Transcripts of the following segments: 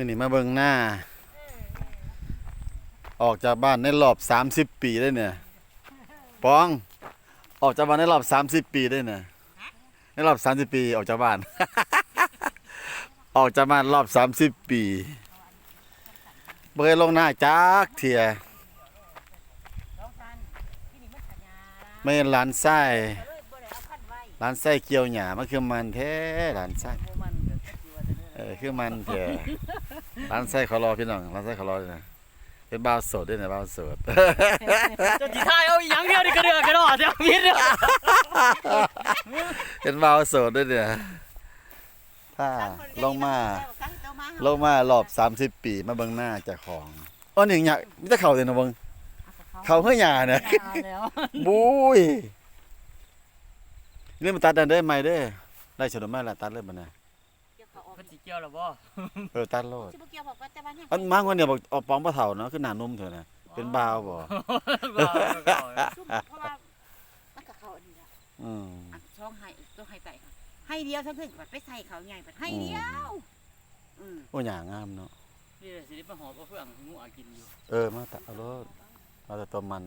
มื่อนี้มาเบิ่งหน้า ออกจากบ้านในรอบ30ปีได้เนี่ยปอง ออกจากบ้านในรอบ30ปีได้เนี่ยในรอบ30ปีออกจากบ้าน ออกจากบ้านรอบ30ปีบ่เคยลงหน้าจักเที่ยไม่เห็นหลานไส้หลานไส้เกี่ยวหญ้ามันคือมันแท้หลานไส้ คือมันเถอะร้านไส้ขอรอพี่น้องร้านไส้ขอรอเลยนะเป็นบ่าวโสดด้วยนะบ่าวโสดจะจีทายเอาอีหยังเดียวนี่ก็เดือดกันหรอเดี๋ยวมิดเด้อเป็นบ่าวโสดด้วยเนี่ยถ้าลงมาลงมารอบ30ปีมาเบิ่งหน้าเจ้าของอ้อหนึ่งอยากมีแต่เขาเลยนะเบิ่งเขาเฮือหยาเนี่ยแล้วบุ้ยเรื่องมาตัดอันได้ไหมเด้อได้ฉนดไม้ละตัดเลยบ่นะมันสิเกี่ยวหรอบ่เออตัดโลดสิบ่เกี่ยวบอกว่าแต่ว่าเนี่ยอันมากกว่าเนี่ยบอกเอาปองบ่เฒ่าเนาะคือหน้านุ่มเถอะนะเป็นบ่าวบ่บ่ซุ่มเพราะว่ามันก็เขาอันนี้ละอืมอะช่องให้ตัวให้ไต่ค่ะให้เดียวทั้งถึงบัดไปใส่เขาใหญ่บัดให้เดียวอืมโอ้หยางามเนาะนี่สิได้มาหอบเอาเพื่อนงูอากินอยู่ เออมาตัดเอารถเอาแต่ตัวมัน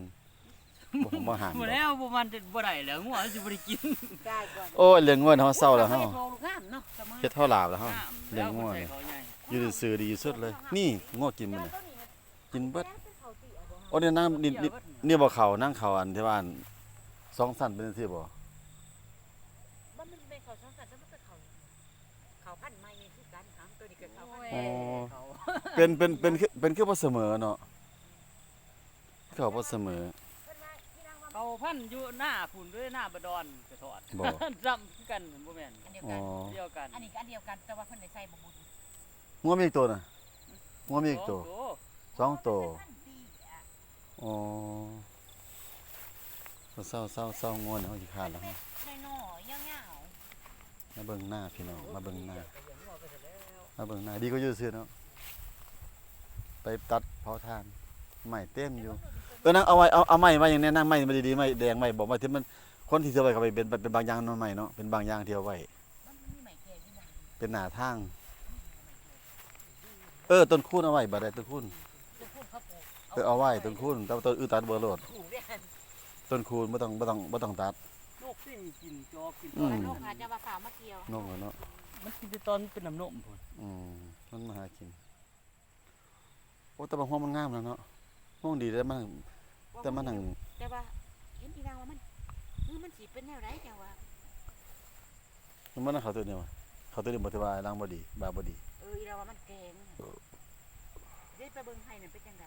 บ่ผมบ่หามบ่ดอกแล้วบ่มันจะบ่ได้แล้วงูอาสิบ่ได้กินได้ก่อนโอ้ยเลี้ยงง่วนเฮาเศร้าแล้วเฮาอโลงามเนาะสมัยเฮ็ดเท่าหลาบแล้วเฮาน้ำเลี้ยงง่วนแล้วก็ใส่เขาใหญ่อยู่ซื่อๆดีสุดเลย นี่ง่วกินมันน่ะกินเบิดโอ้เนี่ยนั่งนี่นี่นี่บ่เขานั่งเขาอันที่ว่าอันสองสั้นเป็นจังซี่บ่บ่มันเป็นเขาช่องกันแต่มันก็เขาเขาพันไม้คือกันครับตัวนี้ก็เขาพันโอ้ไม้ยเขาเป็นเป็นเป็นคือเป็นคือบ่เสมอเนาะเขาบ่เสมอเพิ่นว่า พี่นางว่าเขาพันอยู่หน้าฝุ่นด้วยหน้าบดอนกระถอดบ่ จำคือกันบ่แม่นอันเดียวอ๋กัอน เดียวกันอันนี้ก็อันเดียวกัน แต่ว่าเพิ่นได้ใส่บ่บุญง่วมีอีกตัวน่ะง่วมีอีกตัวสองสองตัวพันปีอะอ๋อเศร้าเศร้าเศร้าง่วนเฮาสิขาดแล้วเฮาน้อยๆยาวมาเบิ่งหน้าพี่น้องมาเบิ่งหน้ามาเบิ่งหน้าดีก็อยู่ซื่อเนาะไปตัดเผาทานใหม่เต็มอยู่ เออนั่งเอาไว้เอาเอาไม้ไว้อย่างนี้นั่งไม้มาดีๆไม้แดงไม้บอกว่าที่มันคนที่เสียไว้ก็ไปเป็นเป็นบางอย่างเนาะไม้เนาะเป็นบางอย่างที่เอาไว้ๆมันมีไม้แก่นี่นะเป็นหน้าทางเออต้นคูนเอาไว้บ่ได้ต้นคูนจะพูดเขาปลูกเออเอาไว้ต้นคูนแต่ว่าต้นอื่นตัดบ่โลดปลูกเนี่ยต้นคูนบ่ต้องบ่ต้องบ่ต้องตัดนกที่กินจอกกินอืปมลาลูกอาจจะว่าข่าวมาเกี่ยวนกอะเนาะมันกินแต่ตอนเป็นน้ำนมพุ่นอืมมันมาหากินโอ้แต่บางห้องมันงามแล้วเนาะห้องดีแต่มัน แต่มันหังแต่ว่าเห็นอีนางว่ามันเออมันสิเป็นแนวไรจังว่ามันมันเขาตัวเดียวเขาตัวเดียวบ่ถือว่าล้างบ่ดีบาบ่ดีเอออีนางว่ามันแกงเดี๋ยวไปเบิ่งให้นั่นเป็นจังได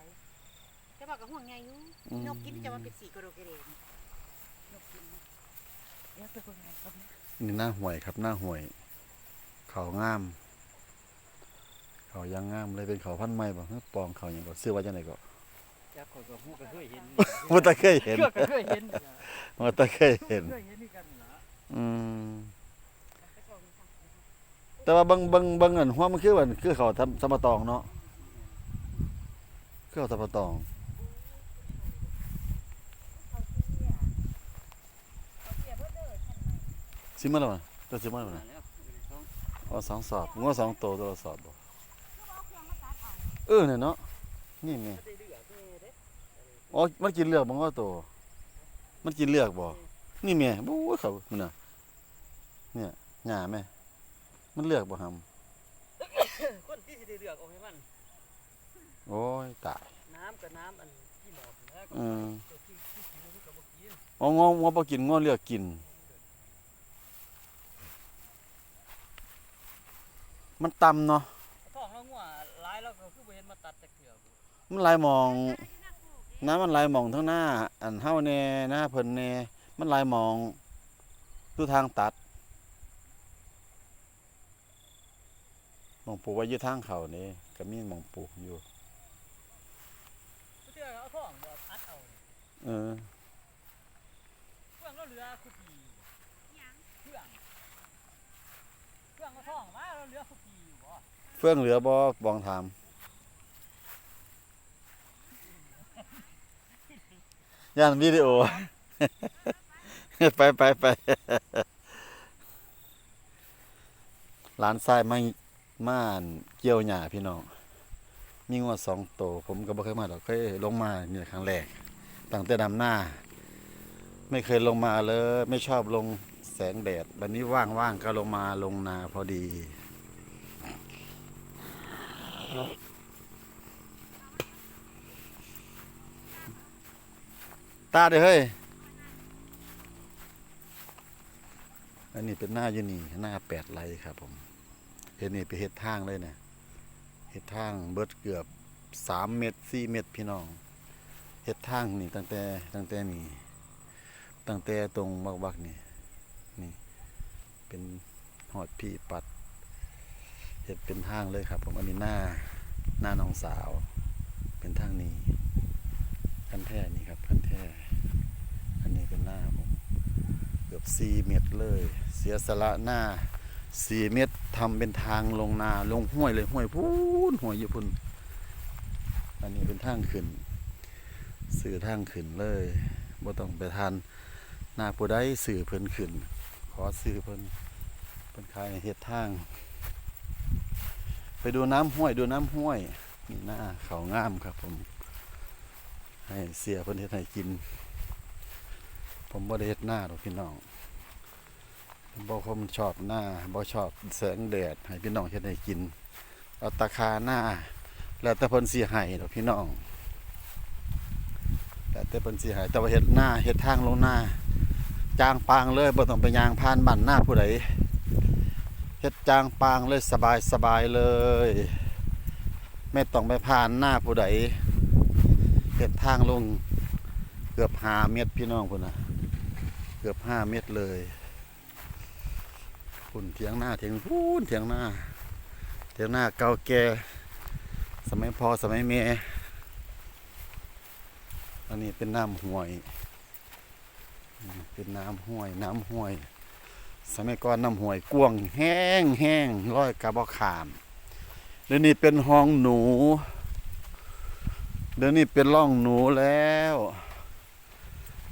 แต่ว่าก็ห่วงใยอยู่อืมนกกินจะว่าเป็นสีกระโดกกระเดนนกกินนะเดี๋ยวไปเบิ่งให้ครับนะนี่หน้าห่วยครับหน้าห่วย เขางาม เขายังงามเลยเป็นเขาพันธุ์ใหม่บ่ฮึปองเขาหยังก็ซื้อไว้จังไดก็ จักข่อยก็ฮู้ก็เคยเห็นบ่ตะเคยเห็นเชื่อก็เคยเห็นบ่ตะเคยเห็น เคยเห็นนี่กันล่ะอืมไปชมทางนี้แต่ว่าเบิ่งเบิ่งเบิ่งอันหัวมันคือว่าคือเขาทำสมปะตองเนาะคือเขาสมปะตองเขาเสียเพิ่นเด้อท่านไหมสิมาแล้วบ่ตัวสิมาแล้วบ่มาแล้วสองอ๋อสองสอบงัวสองตัวตัวละสอบบ่เออเนี่ยเนาะนี่แม่ ได้เลือกแม่เด้ อ๋อมันกินเลือกบ่งัวตัวมันกินเลือกบ่นี่แม่บู๊เขามันน่ะเนี่ยหญ้าแม่มันเลือกบ่หำคนที่สิได้เลือกเอาให้มัน โอ้ยตาย น้ำกับน้ำอันที่หมอบนะก็อืมที่ที่กินมันก็บ่กินอ๋ององัวบ่กินงัวเลือกกิน มันต่ำเนาะท้องเรางัวหลายแล้วก็คือบ่เห็นมาตัดแต่เกลือบ่มันหลายหมอง น้ำมันหลายหมองทั้งหน้า อันเฮาแน่หน้าเพิ่นแน่มันหลายหมองดูทางตัดหมองปลูกไว้อยู่ทางเขานี่ก็มีหมองปลูกอยู่เทื่อเอาท้องบ่อัดเอาเออเครื่องเราเหลือคุกกี้เครื่องเครื่องเอาท้องมาเราเหลือคุกีอยู่บ่เฟื่องเหลือบ่บองถาม ย่านวิดีโอ ไปไปไปหลานชายมาม่านเกี่ยวหญ้าพี่น้อง มีงัวสองโตวผมก็บ่เคยมาดอกเคยลงมาเนี่ยครั้งแรกตั้งแต่ดำหน้า ไม่เคยลงมาเลย ไม่ชอบลงแสงแดด วันนี้ว่างๆก็ลงมาลงนาพอดี ตาเด้อเฮ้ย อันนี้เป็นหน้าอยู่นี่หน้าแปดไรครับผม เห็นนี่ไปเฮ็ดทางเลยเนี่ยเฮ็ดทางเบิดเกือบสามเมตรสี่เมตรพี่น้องเฮ็ดทางนี่ตั้งแต่ตั้งแต่นี่ตั้งแต่ตรงบักบักนี่นี่ เป็นหอดพี่ปัดเฮ็ดเป็นทางเลยครับ ผมอันนี้หน้าหน้าน้องสาว เป็นทางนี้คันแท้นี่ครับคันแท้ อันนี้เป็นหน้าผมเกือบ4เมตรเลย เสียสละหน้า4เมตรทำเป็นทางลงนาลงห้วยเลยห้วยพูนห้วยอยู่พุ่นอันนี้เป็นทางขึ้นสื่อทางขึ้นเลยบ่ต้องไปทานหน้าผู้ใดสื่อเพิ่นขึ้น ขอสื่อเพิ่นเพิ่นขายให้เฮ็ดทาง ไปดูน้ำห้วยดูน้ำห้วยนี่หน้าเขางามครับผมให้เสียเพิ่นเฮ็ดให้กิน ผมบ่ได้เฮ็ดหน้าหรอกพี่น้องบ่คมชอบหน้าบ่ชอบแสงแดดให้พี่น้องเฮ็ดให้กิน เอาตาคาหน้า แล้วแต่เพิ่นสิให้ดอกพี่น้องแล้วแต่เพิ่นสิให้แต่ว่าเฮ็ดหน้าเฮ็ดทางลงหน้าจางปางเลยบ่ต้องไปยางผ่านบ้านหน้าผู้ใดเฮ็ดจางปางเลยสบายสบายเลย ไม่ต้องไปผ่านหน้าผู้ใดเฮ็ดทางลงเกือบหาเมตรพี่น้องพุ่นนะ กือบห้าเมตรเลยพุ่นเถียงหน้าเถียงพูนเถียงหน้าเถียงหน้าเก่าแก่สมัยพอสมัยเมอันนี้เป็นน้ำห้วย เป็นน้ำห้วย น้ำห้วย สมัยก่อนน้ำห้วยกวงแห้งแห้งร้อยกระบอกขามเดี๋ยวนี้เป็นห้องหนู เดี๋ยวนี้เป็นร่องหนูแล้ว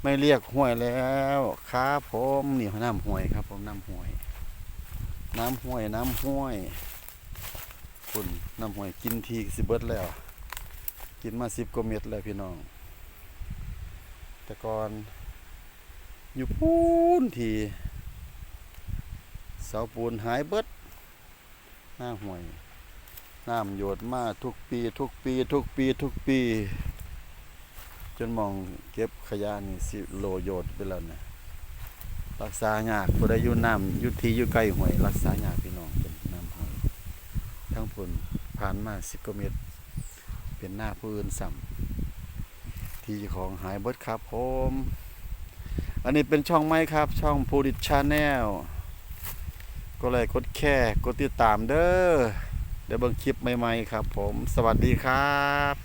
ไม่เรียกห้วยแล้วครับผมนี่น้ำห้วยครับ ผมน้ำห้วย น้ำห้วยน้ำห้วยคุณน้ำห้วยกินทีสิเบิดแล้ว กินมาสิบกว่าเม็ดแล้วพี่น้อง แต่ก่อนอยู่ปูนทีเสาปูนหายเบิดหน้าห้วย น้ำหยดมาทุกปี ทุกปี ทุกปี ทุกปี จนมองเก็บขยะนี่สิโลโยดไปแล้วนะรักษายากผู้ใดอยู่น้ำยู่ที่อยู่ใกล้หวยรักษายากพี่น้องเป็นน้ำห้วยทั้งผลผ่านมาสิบกว่าเมตร เป็นหน้าผู้อื่นซ้ำที่ของหายเบิดครับผมอันนี้เป็นช่องไม้ครับ ช่องพูดิชาแนลก็เลยกดแค่กดติดตามเด้อเดี๋ยวเบิ่งคลิปใหม่ๆครับผม สวัสดีครับ